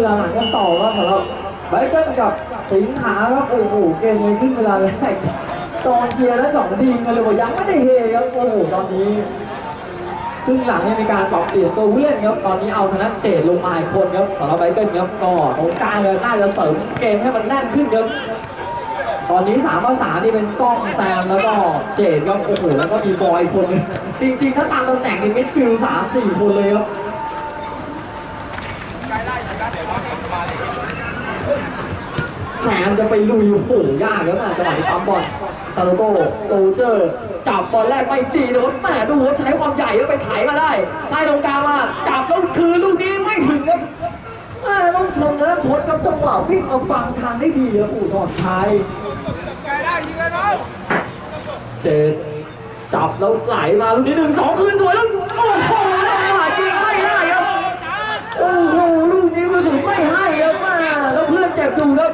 เวลาหลังกันต่อครับสำหรับไบเกิลกับสิงหาครับโอ้โหเกมในครึ่งเวลาแรกตอนเชียร์และสองทีมกันเลยบอกยังไม่ได้เฮครับโอ้โหตอนนี้ครึ่งหลังเนี่ยมีการปรับเปลี่ยนตัวเวียนครับตอนนี้เอาธนเจตลงมาอีกคนครับสำหรับไบเกิลครับก็ตรงกลางเลยน่าจะเสริมเกมให้มันแน่นขึ้นครับตอนนี้สามภาษานี่เป็นกล้องแซมแล้วก็เจดก็โอ้โหแล้วก็มีบอยคนนึงจริงๆ ถ้าตามตำแหน่งในมิดฟิลสามสี่คนเลยครับ แซมจะไปลุยโอ้โหยากแล้วนะจังหวะนี้ปั๊มบอลซาโลโกโตเจอร์จับบอลแรกไม่ตีโดนแหมดูว่าใช้ความใหญ่แล้วไปไถมาได้ให้ตรงกลางมาจับแล้วคือลูกนี้ไม่ถึงครับแหมต้องชมนะโค้ชกับจังหวะวิ่งมาฟังทางได้ดีครับอู่ทอดชัยเจดจับแล้วไหลมาลูกนี้หนึ่งสองคืนสวยแล้วโอ้โหแล้วหาจริงไม่ให้ครับโอ้โหลูกนี้กระสุนไม่ให้ครับมาแล้วเพื่อนเจ็บดูครับ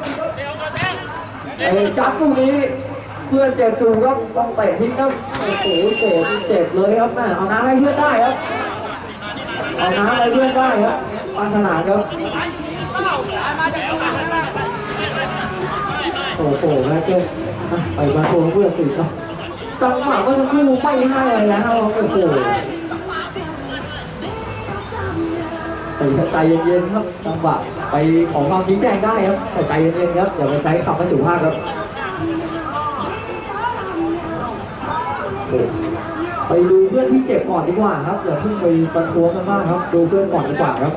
เอ้จับลูกนี้เพื่อนเจ็บดูครับต้องเตะทิ้งครับโอ้โหเจ็บเจ็บเลยครับแม่เอาน้ำให้เพื่อนได้ครับเอาน้ำให้เพื่อนได้ครับปานขนาดครับโอ้โหแม่เจ้าไปมาโชว์เพื่อนสิครับจังหวะเมื่อสักครู่ไม่ให้เลยนะโอ้โหแต่ใจเย็นๆครับจังหวะไปขอความชี้แจงได้ครับแต่ใจเย็นๆครับอย่าไปใช้คำไม่สุภาพครับไปดูเพื่อนที่เจ็บก่อนดีกว่าครับอย่าเพิ่งไปประท้วงกันมากครับ ดูเพื่อนก่อนดีกว่าครับ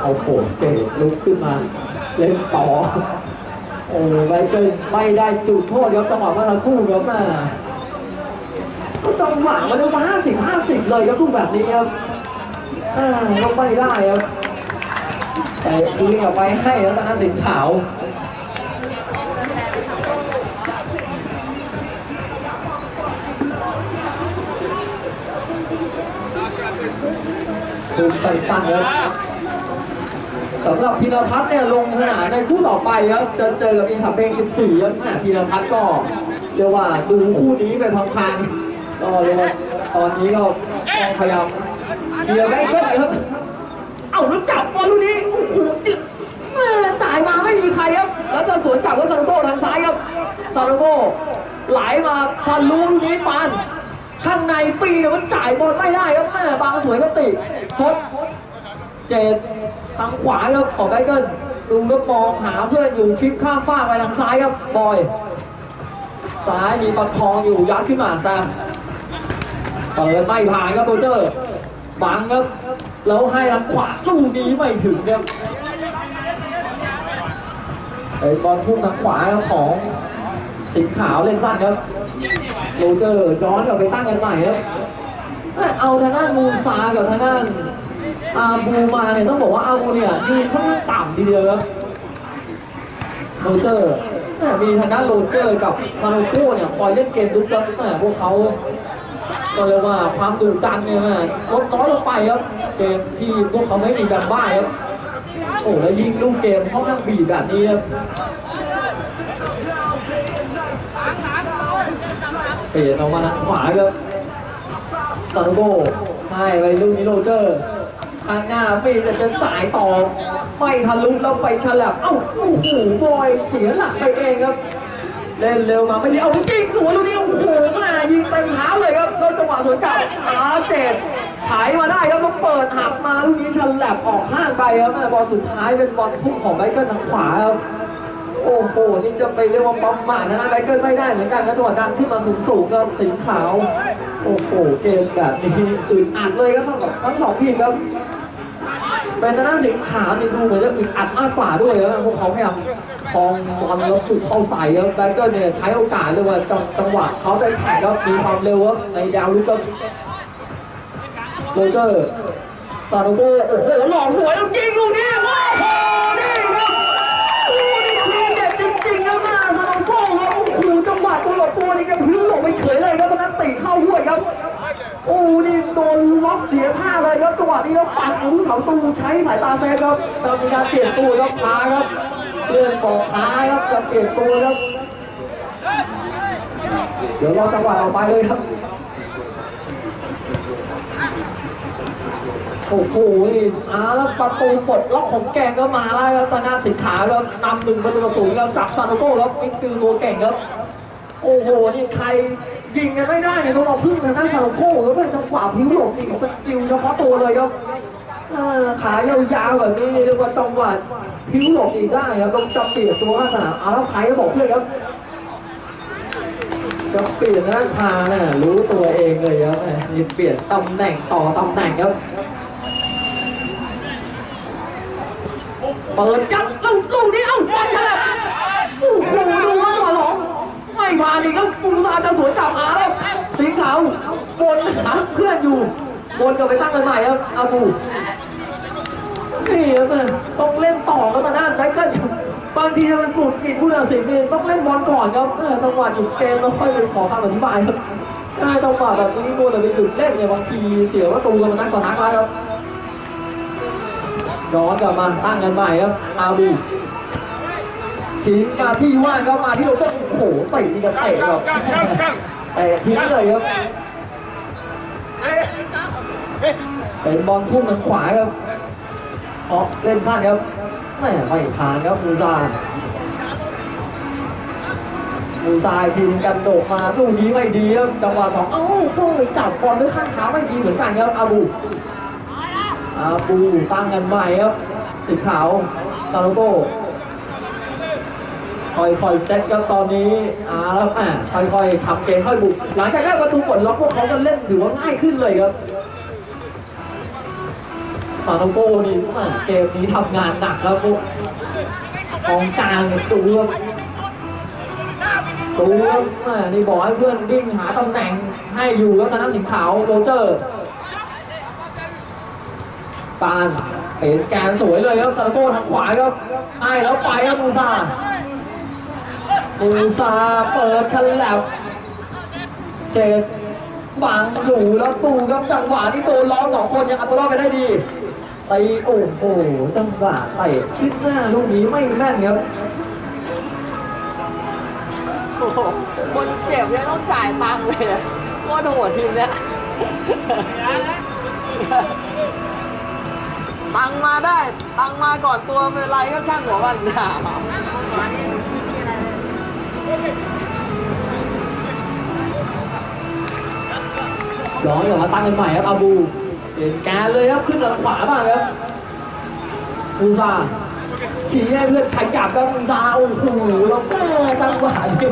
เอาโผเจ็บลุกขึ้นมาเล่นต่อโอ้ไบเกิลไม่ได้จุดโทษครับจังหวะเมื่อสักครู่ครับแม่ก็จังหวะมันมาห้าสิบห้าสิบเลยครับทุกแบบนี้ครับ อ่าก็ไม่ได้ครับแต่คืนกลับไปให้แล้วตอนนั้นขาวคือสั้นๆครับสำหรับพีรพัฒน์เนี่ยลงสนามในคู่ต่อไปครับจะเจอกับอีสามเพลง14ครับแม่พีรพัฒน์ก็เรียกว่าดูคู่นี้ไปพลางๆก็เรียกว่าตอนนี้ก็พยายาม เคลียร์ได้ก็เครับเอาแล้วจับบอลลูกนี้โอ้โหติดแม่จ่ายมาไม่มีใครครับ แล้วจะสวนกลับก็ซาโรโกทางซ้ายครับซาโรโกไหลมาทะลุลูกนี้ปานข้างในปีเนี่ยมันจ่ายบอลไม่ได้ครับแม่บางสวยก็ติดทดเจดทางขวาครับของไบเกิลดูก็มองหาเพื่อนอยู่ชิปข้ามฟากไปทางซ้ายครับบอยซ้ายมีประคองอยู่ยัดขึ้นมาแซมเปิดไม่ผ่านครับโรเจอร์ บังครับ แล้วให้ทางขวาลูกนี้ไม่ถึงครับไอ้บอลพุ่งทางขวาของสิงขาวเล่นสั้นครับโรเจอร์ย้อนกลับไปตั้งกันใหม่ครับเอาทางด้านมูซากับทางด้านอาบูมาเนี่ยต้องบอกว่าอาบูเนี่ยยืนค่อนข้างต่ำทีเดียวครับโรเจอร์มีทางด้านโรเจอร์กับซาโนโก้เนี่ยคอยเล่นเกมลุกครับแหม่พวกเขา ก็เรียว่าความดุดันเนี่ยลดน้อยลงไปครับเกมที่พวกเขาไม่มีการบ้ายครับโอ้แล้วยิงลูกเกมเขาข้างบีบแบบนี้ครับเปลี่ยนออกมาทางขวาครับซาโนโกให้ไปลูกนี้โรเจอร์ทางหน้าปีแต่จะจ่ายต่อไม่ทะลุแล้วไปฉลับเอ้าโอ้โหบอยเสียหลักไปเองครับ เล่นเร็วมาไม่ดีเอาจริงสวยลูกนี้โอ้โหมายิงเต็มเท้าเลยครับแล้วจังหวะสวนกลับอาเจ็ดถ่ายมาได้ครับต้องเปิดหักมาลูกนี้ฉลับออกข้างไปครับแม่บอลสุดท้ายเป็นบอลพุ่งของไบเกิลทางขวาครับโอ้โหนี่จะไปเรียกว่าปั๊มหมานะนะไบเกิลไม่ได้เหมือนกันนะจังหวะดันขึ้นมาสูงสูงครับสีขาวโอ้โหเกมแบบนี้อึดอัดเลยครับทั้งสองทั้งสองทีมครับเป็นทางด้านสีขาวนี่ดูเหมือนจะอึดอัดมากกว่าด้วยนะพวกเขาพยายาม คองบอลแล้วถูกเข้าใส่ครับไบเกิลเนี่ยใช้โอกาสเลยว่าจังจังหวะเขาได้แข่งครับมีความเร็วครับในดาวลุกครับโรเจอร์ซาโนโกโอ้โหหล่อสวยแล้วยิงลูกนี้ว้าวโอ้โหนี่ครับโอ้นี่คือเด็ดจริงๆครับมาซาโนโก้ครับโอ้โหจังหวะตัวต่อตัวนี่ก็พิ้วหลงไปเฉยเลยครับตอนนั้นตีเข้าห้วยครับโอ้นี่โดนล็อกเสียท่าเลยครับจังหวะนี้แล้วปัดอุ้งเสาตูใช้สายตาเซฟครับมีการเปลี่ยนตัวครับพาครับ เลื่อนกองขาครับจะเปลี่ยนตัวครับ เดี๋ยวรอจังหวะต่อไปเลยครับ โอ้โหนี่อ่าแล้วประตูปลดล็อกของแกงก็มาแล้วครับตอนหน้าสิงขาครับนำหนึ่งประตูต่อศูนย์ครับจับซานโตโก้ครับมิดฟิลด์ตัวเก่งครับ โอ้โห นี่ใครยิงกันไม่ได้เนี่ยต้องมาพึ่งทางด้านซานโตโก้แล้วเป็นจังหวะพิ้วหลบนี่สกิลเฉพาะตัวเลยครับ อ่าขายาวๆแบบนี้เรียกว่าจังหวะพิ้วหลบอีกได้ครับต้องจำเปลี่ยนตัวสนามเอาแล้วใครก็บอกเพื่อนครับจะเปลี่ยนหน้าทางน่ะรู้ตัวเองเลยครับแหมมีเปลี่ยนตำแหน่งต่อตำแหน่งครับเปิดจับลูกลูกนี้เอ้าบอลฉลับโอ้โหดูว่าจังหวะสองไม่ผ่านอีกแล้วปูซานจะสวนจับหาแล้วสิงห์ขาวบนหาเพื่อนอยู่บนกลับไปตั้งกันใหม่ครับอาบู นี่ครับแม่ต้องเล่นต่อครับตอนนั้นไมเคิลบางทีมันปลุดปิดผู้ตัดสินนี่ต้องเล่นบอลก่อนครับเออจังหวะหยุดเกมแล้วค่อยไปขอคำอธิบายครับถ้าจังหวะแบบนี้มัวแต่ไปหยุดเล่นเนี่ยบางทีเสียประตูกันมานักต่อนักแล้วครับย้อนกลับมาตั้งกันใหม่ครับอาบูทิ้งมาที่ว่างครับมาที่โรเจอร์โอ้โหเตะนี่ก็เตะแบบเตะทิ้งเลยครับเป็นบอลทุ่มทางขวาครับ ออกเล่นสั้นครับไม่ไม่ผ่านครับมูซามูซาทีมกันโดดมาลูกนี้ไม่ดีครับจังหวะสองเอ้าต้องไปจับบอลด้วยข้างเท้าไม่ดีเหมือนกันครับอาบูอาบูตั้งกันใหม่ครับสีขาวซาโลโก้ค่อยๆเซตครับตอนนี้อ่าแล้วอ่าค่อยๆทำเกมค่อยบุกหลังจากได้ประตูปลดล็อกพวกเขาก็เล่นถือว่าง่ายขึ้นเลยครับ ซาโตโก้นี่แม่เกมนี้ทำงานหนักแล้วพวกกองกลางเนี่ยตัวตัวนี่บอกให้เพื่อนวิ่งหาตำแหน่งให้อยู่แล้วนนั้นสีขาวโรเจอร์ปานเป็นแกนสวยเลยครับซาโตโก้ทางขวาครับไอ้แล้วไปครับมูซามูซาเปิดฉลับเจ็ดบังอยู่แล้วตูครับจังหวะที่โดนล้อมสองคนยังเอาตัวรอดไปได้ดี ตีโอ้โหจังหวะเตะชิดหน้าลูกนี้ไม่แม่นครับโอ้โหคนเจ็บยังต้องจ่ายตังค์เลยอะโคตรโหดทีมเนี้ยตังค์มาได้ ตังค์มาก่อนตัวเป็นไรก็ช่างหัวมันหนาย้อนกลับมาตั้งกันใหม่ครับอาบู เห็นแกนเลยครับขึ้นทางขวาบ้างครับมูซาชี้ให้เพื่อนขยับครับมูซาโอ้โหแล้วแม่จังหวะนี้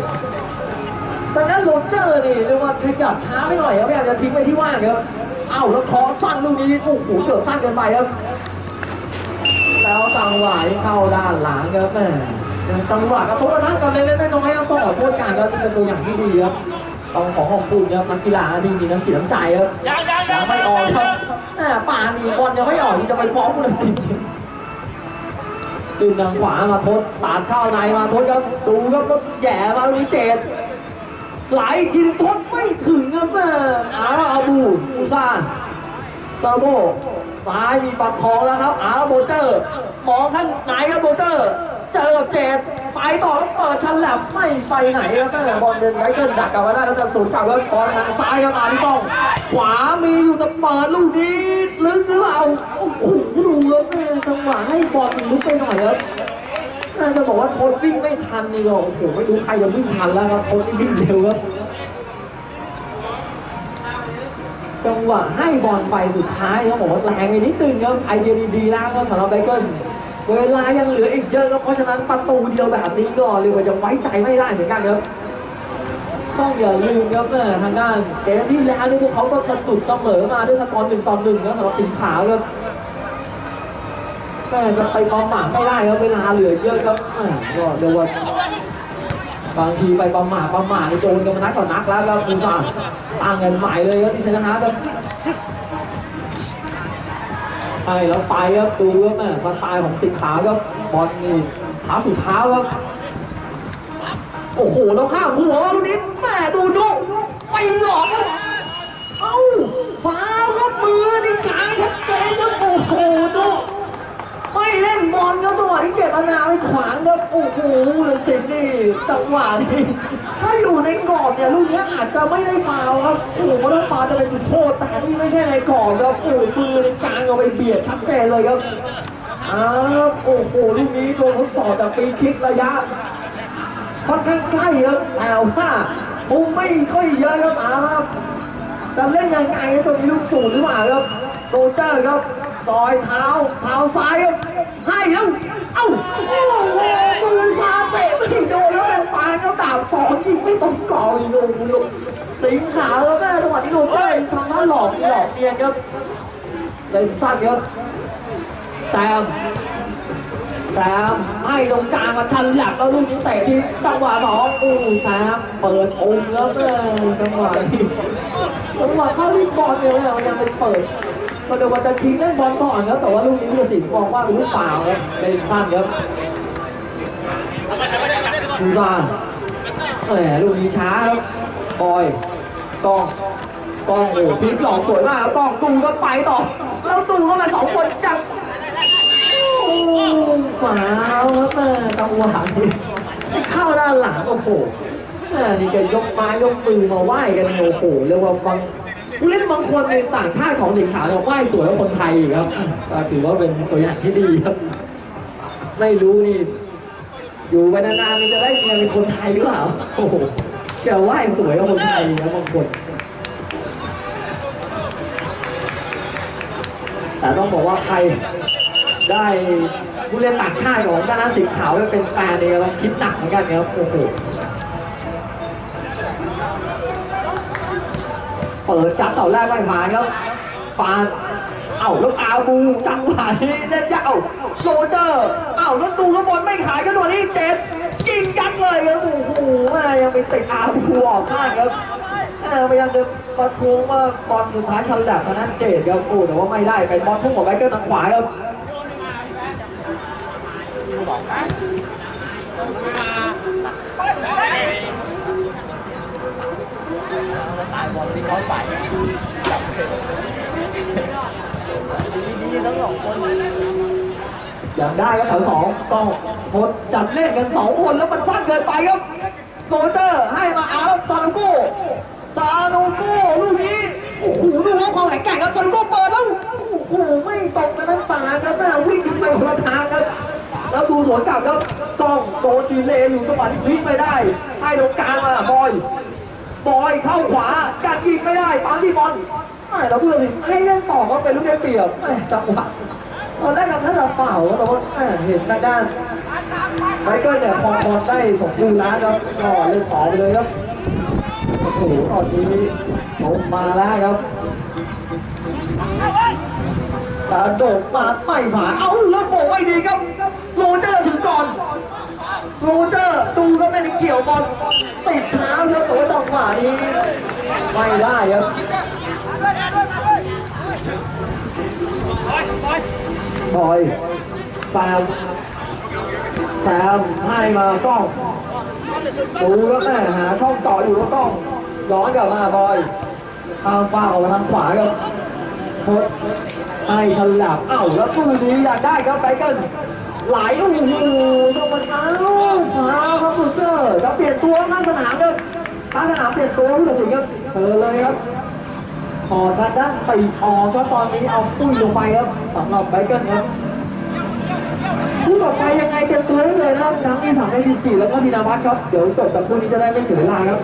ตอนนั้นโรเจอร์นี่เรียกว่าขยับช้าไปหน่อยครับพยายามจะทิ้งไว้ที่ว่างครับเอ้าแล้วคอสั้นลูกนี้โอ้โหเกือบสั้นเกินไปครับ แล้วจังหวะเข้าด้านหลังครับแม่จังหวะกระทบกระทั่งกันเล็กๆน้อยๆครับต้องขอโทษกันครับเป็นตัวอย่างที่ดีครับ ต้องขอขอบคุณครับนักกีฬาที่มีน้ำจิตน้ำใจครับยังไม่ออกครับแม่ป่านนี่บอลยังไม่ออกที่จะไปฟ้องผู้ตัดสินตื่นทางขวามาทดตาดเข้าในมาทดครับดูครับแล้วแหย่มาลูกนี้เจ็ดไหลทีนึงทดไม่ถึงครับแม่อาราอาบูมูซาซาโบซ้ายมีปัดคองแล้วครับอาโบเจอร์มองข้างไหนครับโบเจอร์ เจอกับเจด ไปต่อแล้วเปิดชันแหลมไม่ไปไหนครับแม่บอลเดินไมเคิลดักกลับมาได้แล้วจะสูงกลับแล้วบอลทางซ้ายครับมาที่ป้อง ขวามีอยู่แต่เปิดลูกนี้ลึกหรือเปล่าโอ้โหดูครับแม่จังหวะให้บอลลึกไปหน่อยครับน่าจะบอกว่าโค้ชวิ่งไม่ทันนี่ก็โอ้โหไม่รู้ใครจะวิ่งทันแล้วครับโค้ชนี่วิ่งเร็วครับจังหวะให้บอลไปสุดท้ายเขาบอกว่าแรงไปนิดนึงครับไอเดียดีๆแล้วครับสำหรับไบเกิล เวลายังเหลืออีกเยอะครับเพราะฉะนั้นประตูเดียวแบบนี้ก็เรียกว่าจะไว้ใจไม่ได้เหมือนกันครับต้องอย่าลืมครับเออทางด้านเกมที่แล้วนี่พวกเขาก็สะดุดเสมอมาด้วยสกอร์หนึ่งต่อหนึ่งนะสำหรับสีขาวครับแม่จะไปประมาไม่ได้ครับเวลาเหลือเยอะครับแม่ก็เรียกว่าบางทีไปประมาทประมาทในโดนกันมานักต่อนักแล้วครับคุณสาตั้งเงินใหม่เลยครับที่ชนะครับ ให้แล้วไปครับดูครับแม่สไตล์ของสิงขาครับบอลนี่เท้าสุดเท้าครับโอ้โหแล้วข้ามหัวลูกนี้แม่ดูดุไปหลอกเอ้าฟ้าครับมือนี่กลางชัดเจนครับโอ้โหดุ เล่นบอลครับจังหวะที่เจ็บตนาไปขวางครับโอ้โหแล้วสิงนี่จังหวะนี้ถ้าอยู่ในกรอบเนี่ยลูกนี้อาจจะไม่ได้ฟาวครับโอ้โหเพราะถ้าฟาวจะเป็นจุดโทษแต่นี่ไม่ใช่ในกรอบครับโอ้โหมือในกลางเอาไปเบียดชัดเจนเลยครับอ้าวโอ้โหลูกนี้โดนทดสอบจากฟีคิกระยะค่อนข้างใกล้ครับแต่ว่ามุมไม่ค่อยเยอะครับเอาละครับจะเล่นยังไงครับจะมีลูกสูตรหรือเปล่าครับโรเจอร์ครับ ซอยเท้าเท้าซ้ายครับให้แล้ว เอ้าโอ้โหมือซ้ายเตะไม่โดนแล้วเป็นปานก็ดาบสองยิงไม่ตรงกรอบอีกโอ้โหสิงขาวแล้วแม่จังหวะที่โรเจอร์ทำท่าหลอกหลอกเนียนครับเล่นสั้นครับแซมแซมให้ตรงกลางมาชันหลับแล้วลูกนี้เตะที่จังหวะสองอู้แซมเปิดองค์แล้วเลยจังหวะนี้จังหวะเข้าที่บอลเนี่ยมันยังไปเปิด ก็เดี๋ยวมันจะชิงเล่นบอลก่อนครับแต่ว่าลูกนี้ผู้ตัดสินมองว่าเป็นลูกเปล่าครับเป็นสั้นครับดูซานแหมลูกนี้ช้าครับบอยกองกองโอ้พลิกหลอกสวยมากครับกองตูก็ไปต่อ แล้วตูเข้ามาสองคนจังฝาครับแม่จังหวะนี้เข้าด้านหลังโอ้โหนี่แกยกไม้ยกมือมาไหว้กันโอ้โหเรียกว่าบาง ผู้เล่นบางคนในต่างชาติของสิงขาวเนี่ยไหว้สวยกว่าคนไทยอีกครับก็ถือว่าเป็นตัวอย่างที่ดีครับ ไม่รู้นี่อยู่ไปนานๆนี่จะได้เมียเป็นคนไทยหรือเปล่าโอ้โหแกไหว้สวยกว่าคนไทยนะบางคนแต่ต้องบอกว่าใครได้ผู้เล่นต่างชาติของด้านหน้าสีขาวไปเป็นแฟนเนี่ยเราคิดหนักเหมือนกันครับโอ้โห เปิดจับเสาแรกไม่ผ่านครับปาเอ้าแล้วอาบูจังหวะนี้เล่นยาวโรเจอร์เอ้าแล้วตูข้างบนไม่ขายก็ตัวนี้เจ็ดยิงยัดเลยครับโอ้โหยังไปติดอาบูออกข้างครับพยายามจะประท้วงว่าบอลสุดท้ายชันแหลบมานั้นเจดครับโอ้แต่ว่าไม่ได้เป็นบอลพุ่งของไบเกิลทางขวาครับ ตายบอลที่ เขาใส่จับเลยดีๆทั้งสองคนอยางได้ครับแถวสองต้องโคจัดเล่นกันสองคนแล้วมันสั้นเกินไปครับโรเจอร์ให้มาอาร์ซานูโก้ซานูโก้ลูกนี้โอ้โหดูว่าความแข็งแกร่งครับซานูโก้เปิดแล้วโอ้โหไม่ตรงกันทั้งปากครับแม่วิ่งไปคนละทางครับแล้วดูสวนกลับครับต้องโดนดีเลย์อยู่จังหวะที่พลิกไม่ได้ ให้ตรงกลางมาบอย บอยเข้าขวากัดยิงไม่ได้ตามที่บอลแม่แต่ผู้ตัดสิให้เล่นต่อก็เป็นลูกได้เปรียบแม่จังหวะตอนแรกเราถ้าจะเปล่าแต่ว่าแม่เห็นทางด้านไมเคิลเนี่ยพอบอลได้สมบูรณ์แล้วครับก็เล่นต่อไปเลยครับโอ้โหตอนนี้ลงมาแล้วครับกระโดดมาไม่ผ่านเอ้าแล้วโบกไม่ดีครับโรเจอร์ถึงก่อน โรเจอร์ดูก็ไม่ได้เกี่ยวบอลติดเท้าครับแต่ว่าจังหวะนี้ไม่ได้ครับบอยแซมแซมให้มากล้องดูแล้วแม่หาช่องเจาะอยู่แล้วกล้องย้อนกลับมาบอยทางฟ้าออกมาทางขวาครับโคตให้ฉลับเอ้าแล้วตู้นี้อยากได้ครับไบเกิล ไหลโอ้โหตรงมันอ้าฟาครับสุดเซอร์จะเปลี่ยนตัวข้างสนามครับข้างสนามเปลี่ยนตัวผู้ตัดสินครับเออเลยครับขอทางด้านปีออกก็ตอนนี้เอาปุ้ยลงไปครับสำหรับไบเกิลครับผู้ต่อไปยังไงเตรียมตัวได้เลยนะครับทั้งที่สามในสิบสี่แล้วก็ธีนาวัฒน์ครับเดี๋ยวจบจากคู่นี้จะได้ไม่เสียเวลาครับ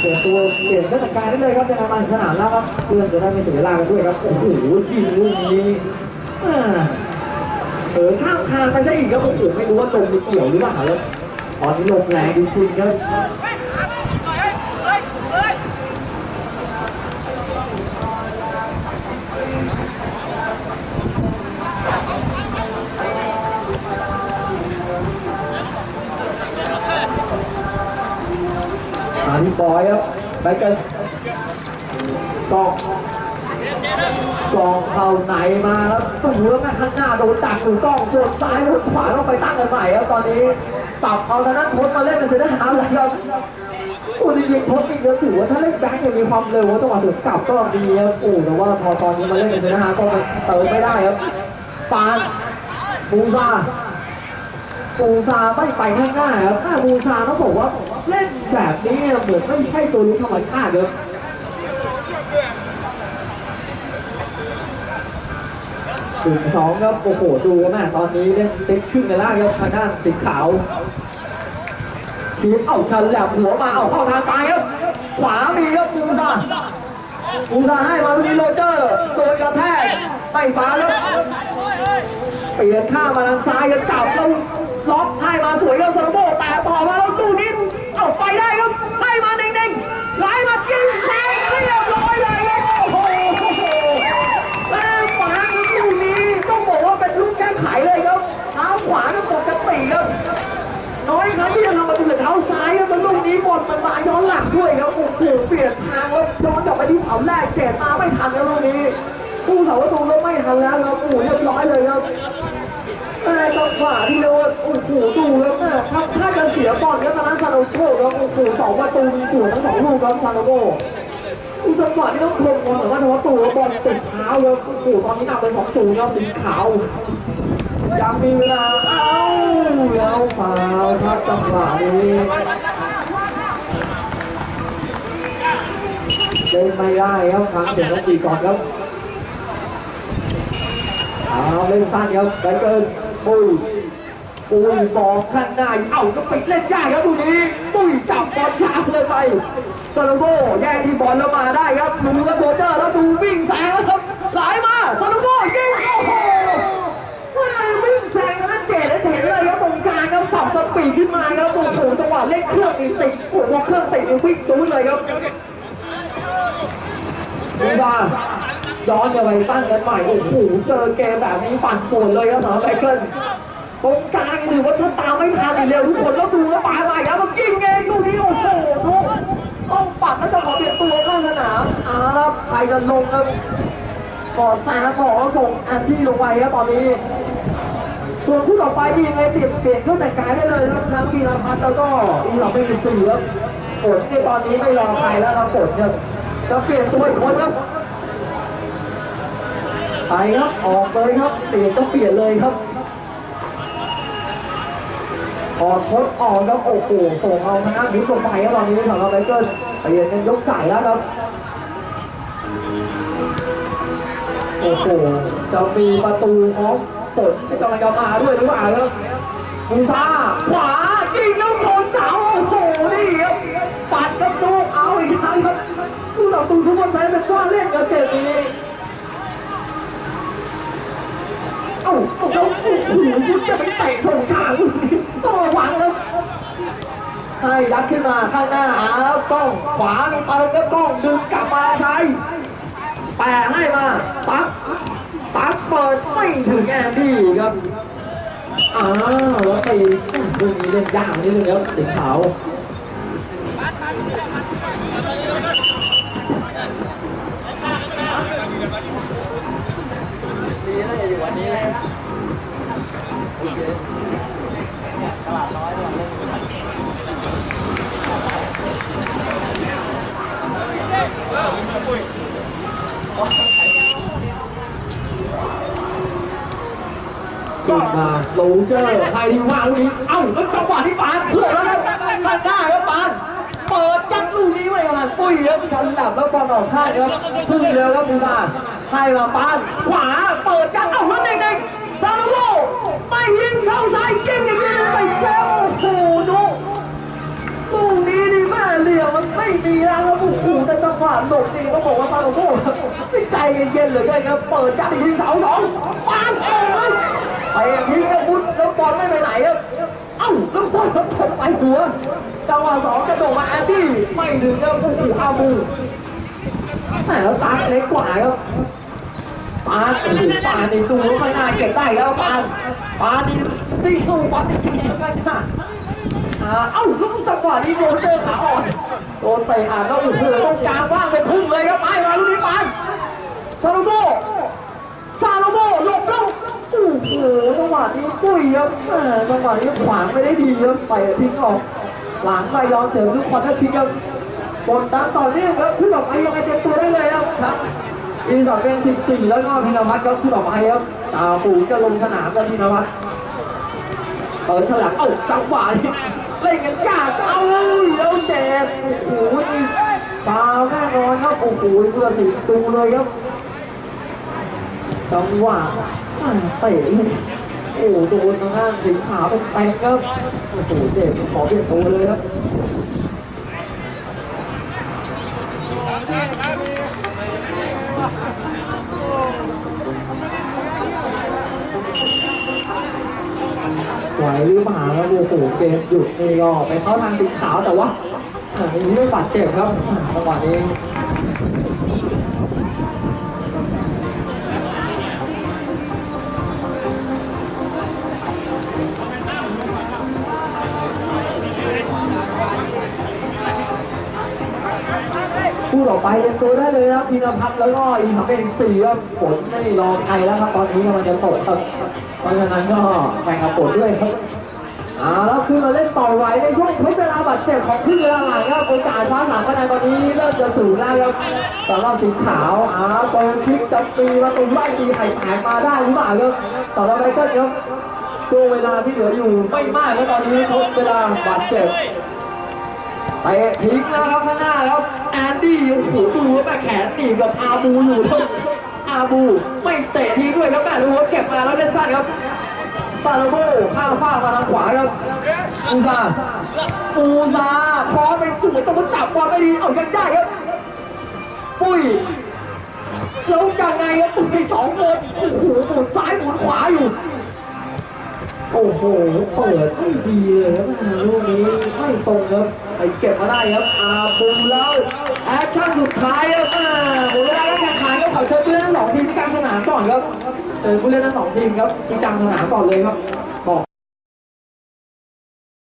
เปลี่ยนตัวเปลี่ยนเครื่องแต่งกายได้เลยครับจะนำมาถึงสนามแล้วครับเพื่อนจะได้ไม่เสียเวลากันด้วยครับโอ้โหยิงลูกนี้ อ่าเออข้ามคานไปซะอีกครับโอ้โหไม่รู้ว่าลมมีเกี่ยวหรือเปล่าครับตอนนี้ลมแรงจริงๆครับมาที่บอยครับไปกันกอง กองเข้าไหนมาแล้วตู้แล้วแม่ข้างหน้าโดนดักอยู่กล้องส่วนซ้ายส่วนขวาต้องไปตั้งกันใหม่ครับตอนนี้ปรับเอาทางด้นพสมาเล่นเป็นเซนเตอร์ฮาล์ฟเลยครับโอ้จริงๆพสจริงๆถือว่าถ้าเล่นแบ็คเนี่ยมีความเร็วจังหวะถึงกลับก็ดีครับโอ้แต่ว่าพอตอนนี้มาเล่นเป็นเซนเตอร์ฮาล์ฟก็เติมไม่ได้ครับปานบูซาบูซาไม่ไปข้างหน้าครับถ้าบูซาต้องบอกว่าเล่นแบบนี้เหมือนไม่ใช่ตัวรู้ธรรมชาติเลย ถึงสองครับโอ้โหดูแม่ตอนนี้เล่นติ๊กขึ้นกันล่างครับทางด้านสีขาวทีมเอาชันแหลมหัวมาเอาเข้าทางกลางครับ ขวามีครับบูซาบูซาให้มาลูกนี้โรเจอร์โดนกระแทกไม่ฟ้าแล้วเปลี่ยนข้ามาทางซ้ายกันจับแล้วล็อกให้มาสวยครับซาโรโบแต่ต่อมาแล้วดูนิดเอาไปได้ครับให้มาเด้งๆไหลมายิงแทงเรียบร้อยเลยครับโอ้โหแม่ฝังลูกนี้ต้องบอกว่าเป็นลูกแก้ไขเลยครับเท้าขวาก็ปกติครับน้อยครั้งที่จะทำประตูกับเท้าซ้ายครับแล้วลูกนี้บอลมันมาย้อนหลังด้วยครับโอ้โหเปลี่ยนทางแล้วย้อนกลับไปที่เสาแรกเจ็บมาไม่ทันครับลูกนี้ผู้เสาประตูก็ไม่ทันแล้วครับโอ้โหเรียบร้อยเลยครับแต่จังหวะที่เราโอ้โหดูแล้วแม่ถ้าถ้าจะเสียบอลก็ตอนนั้นซาโนโกแล้วโอ้โหสองประตูมีส่วนทั้งสองลูกครับซาโนโกดูจังหวะที่ต้องชมบอลแต่ว่าทว่าตัวบอลติดเท้าแล้วโอ้โหตอนนี้นำเป็นสองศูนย์ครับสีขาว ยังมีเวลาเอ้าแล้วฟาวล์ครับจังหวะนี้เล่นไม่ได้ครับทางเสียงต้องตีก่อนครับเอาเล่นสั้นครับไปเกินปุ้ยปุ้ยบอกข้างหน้าเอ้าก็ไปเล่นยากครับตรงนี้ปุ้ยจับบอลยาวเลยไปซาโลโกแย่งที่บอลแล้วมาได้ครับดูครับโรเจอร์แล้วดูวิ่งแซงแล้วครับไหลมาซาโลโกยิงโอ้โหวิ่งแซงกันนั่นเจ๋เห็นเลยครับตรงกลางครับสับส ปีขึ้นมาครับโอ้โหจังหวะเล่นเครื่องนี่ติดโอ้โหเครื่องติดวิ่งจู๊ดเลยครับดูว่าย้อนกลับไปตั้งกันใหม่โอ้โหเจอเกมแบบนี้ปั่นป่วนเลยครับสำหรับไมเคิลตรงกลางนี่ถือว่าถ้าตามไม่ทันนี่เร็วทุกคนแล้วดูแล้วปาไปครับมันยิงเองดูนี่โอ้โหดูต้องปัดแล้วจะขอเปลี่ยนตัวข้างสนามอ่าครับใครจะลงครับกอดแซงขอส่งแอนดี้ลงไปครับตอนนี้ ส่วนผู้ต่อไปยังไงเปลี่ยนเปลี่ยนเครื่องแต่งกายได้เลยนะครับทั้งกีฬาพัฒน์แล้วก็อีหลับเป็นสิบสี่ครับฝนที่ตอนนี้ไม่รอใครแล้วครับฝนเนี่ยจะเปลี่ยนตัวอีกคนครับไปครับออกเลยครับเปลี่ยนก็เปลี่ยนเลยครับออกทดออกครับโอ้โหส่งเอาทางด้านนี้ลงไปครับตอนนี้สำหรับไบเกิลเปลี่ยนเป็นยกไก่แล้วครับโอ้โหจะมีประตูของ ฝนที่กำลังจะมาด้วยหรือเปล่าครับมูซาขวายิงแล้วโดนเสาโอ้โหนี่ครับปัดกับลูกเอาอีกครั้งครับผู้ต่อตูทุกคนใช้เป็นว่าเล่นกับเจ็บนี้เอ้าแล้วโอ้โหคุณจะไปเตะชงฉางต้องระวังครับให้ยัดขึ้นมาข้างหน้าอ้าวกล้องขวามีเติมครับกล้องดึงกลับมาซ้ายแปะให้มาตัก ตักเปิดไม่ถึงแอนดี้ครับ อ้าวแล้วตีเรื่องนี้เล่นยากนิดนึงครับสีขาวดีน่าจะอเล ขึ้นมาโรเจอร์ใครที่ว่าลูกนี้ เอ้าแล้วจังหวะที่ปานเพื่อแล้วครับข้างหน้าครับปาน เปิดจัดลูกนี้ไม่ผ่านปุ้ยครับชันหลับแล้วบอลออกข้างครับพึ่งเร็วครับมูซาให้มาปาน ขวา เปิดจัดเอ้าแล้วเด็กๆซาโนโลไม่ยิงเข้าซ้ายยิงอย่างนี้ไปเซลโอ้โหดูลูกนี้นี่แม่เหลี่ยมมันไม่มีแล้วครับโอ้โหแต่จังหวะหลบนี่ต้องบอกว่าซาโนโลไม่ใจเย็นๆเลยด้ครับ เปิดจัดอีกทีเสาสองปานโอ้ย ไปทิ้งกระพุ้นแล้วบอลไม่ไปไหนครับเอ้าแล้วบอลมันตกใส่หัวจังหวะสองกระโดดมาแอนดี้ไม่ถึงครับโอ้โหอาบูแหมแล้วตาเล็กกว่าครับปาโอ้โหปาในตู้แล้วข้างหน้าเก็บได้แล้วปาปาดีตีสู้บอลจริงๆเหมือนกันนะเอ้าแล้วจังหวะนี้โดนเจอขาอ่อนโดนเตะอ่านแล้วโอ้โหตรงกลางว่างไปทุ่งเลยครับไปมาลูกนี้ปานซาโลโกซาโลโมหลบแล้ว โอ้โหจังหวะนี้ปุ้ยครับแหม่จังหวะนี้ขวางไม่ได้ดีครับไปทิ้งออกหลังไปย้อนเสริมทุกคนก็ทิ้งครับกดดันต่อเนื่องครับขึ้นออกไปยังไงเต็มตัวได้เลยครับครับอีสองเป็น14แล้วก็พินวัฒน์ครับขึ้นออกไปครับตาปูจะลงสนามกับพินวัฒน์เปิดฉลับเอ้าจังหวะนี้เล่นกันยากเอ้าแล้วเจ็บโอ้โหฟาวแน่นอนครับโอ้โหเพื่อสิตูเลยครับจังหวะ เตะโอ้โหโดนทางด้านสีขาวเป็นแตงครับโอ้โหเจ็บขอเปลี่ยนตัวเลยครับไหวหรือเปล่าครับโอ้โหเกมหยุดนี่ก็ไปเข้าทางสีขาวแต่ว่าอ่ามีเรื่บาดเจ็บครับจังหวะนี้ ไปเป็นตัวได้เลยครับพีนพัฒน์แล้วก็อีสามเป็นสี่ครับฝนไม่รอใครแล้วครับตอนนี้กำลังจะตกครับเพราะฉะนั้นก็แข่งกับฝนด้วยครับอ่าแล้วคือมาเล่นต่อไหวในช่วงทดเวลาบาดเจ็บของพี่เวลาหลังครับโอกาสฟ้าสามคะแนนตอนนี้เริ่มจะสูงแล้วครับสำหรับสีขาวอ่าเปิดพลิกจับตีประตูไล่ตีไข่แตกมาได้หรือเปล่าครับสำหรับไมเคิลครับช่วงเวลาที่เหลืออยู่ไม่มากแล้วตอนนี้ทดเวลาบาดเจ็บเตะทิ้งแล้วครับข้างหน้าครับอนดี้ โอ้โหดูว่าแม่แขนหนีบกับอาบูอยู่ครับอาบูไม่เตะทิ้งด้วยครับแม่ดูว่าเก็บมาแล้วเล่นสั้นครับซาโลโบข้ามฟ้ากมาทางขวาครับอูซาอูซาพร้อมเป็นสวยแต้องจับบอลไม่ดีเอายังได้ครับปุ้ยแล้วยังไงครับปุ้ยสองคนโอ้โหหมุนซ้ายหมุนขวาอยู่โอ้โห เปิดไม่ดีเลยครับลูกนี้ไม่ตรงครับไปเก็บมาได้ครับอาบูแล้ว แอคชั่นสุดท้ายแล้วมาหมดเวลาแล้วแข่งขันก็ขอเชิญผู้เล่นทั้งสองทีมที่กลางสนามก่อนครับเออผู้เล่นทั้งสองทีมครับที่กลางสนามก่อนเลยครับบอก